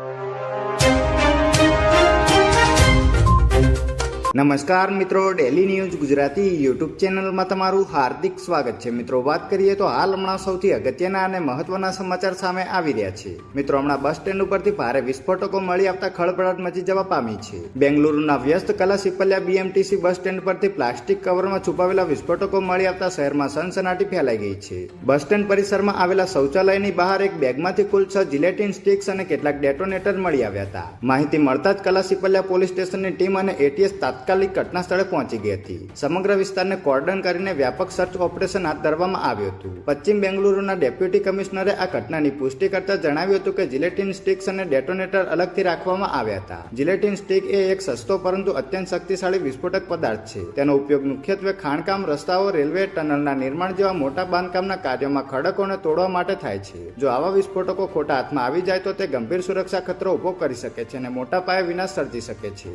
you. નમસ્કાર મિત્રો daily news Gujarati YouTube ચેનલમાં તમારું હાર્દિક સ્વાગત છે. મિત્રો, વાત કરીએ તો હાલ હમણાં સૌથી અગત્યના અને મહત્વના સમાચાર સામે આવી રહ્યા છે. મિત્રો, હમણાં બસ સ્ટેન્ડ ઉપરથી ભારે વિસ્ફોટકો મળી આવતા ખળભળાટ મચી જવા પામી છે. બેંગલુરુના વ્યસ્ત કલા સિપલિયા બીએમટીસી બસ સ્ટેન્ડ પરથી પ્લાસ્ટિક કવરમાં છુપાવેલા વિસ્ફોટકો મળી આવતા શહેરમાં સનસનાટી ફેલાઈ ગઈ છે. બસ સ્ટેન્ડ પરિસરમાં આવેલા શૌચાલયની બહાર એક બેગમાંથી કુલ છ જિલેટિન સ્ટિક્સ અને કેટલાક ડેટોનેટર મળી આવ્યા હતા. માહિતી મળતા જ કલા સિપલિયા પોલીસ સ્ટેશનની ટીમ અને એટીએસ તાત્કાલિક ઘટના સ્થળે પહોંચી ગઈ હતી. સમગ્ર વિસ્તારને કોર્ડન કરીને વ્યાપક સર્ચ ઓપરેશન હાથ ધરવામાં આવ્યું હતું. પશ્ચિમ બેંગલુરુના ડેપ્યુટી કમિશનરે આ ઘટનાની પુષ્ટિ કરતા જણાવ્યું હતું કે જિલેટિન સ્ટિક્સ અને ડેટોનેટર અલગથી રાખવામાં આવ્યા હતા. જિલેટિન સ્ટિક એ એક સસ્તો પરંતુ અત્યંત શક્તિશાળી વિસ્ફોટક પદાર્થ છે. તેનો ઉપયોગ મુખ્યત્વે ખાણકામ, રસ્તાઓ, રેલવે ટનલના નિર્માણ જેવા મોટા બાંધકામના કાર્યોમાં ખડકોને તોડવા માટે થાય છે. જો આવા વિસ્ફોટકો ખોટા હાથમાં આવી જાય તો તે ગંભીર સુરક્ષા ખતરો ઊભો કરી શકે છે અને મોટા પાયે વિનાશ સર્જી શકે છે.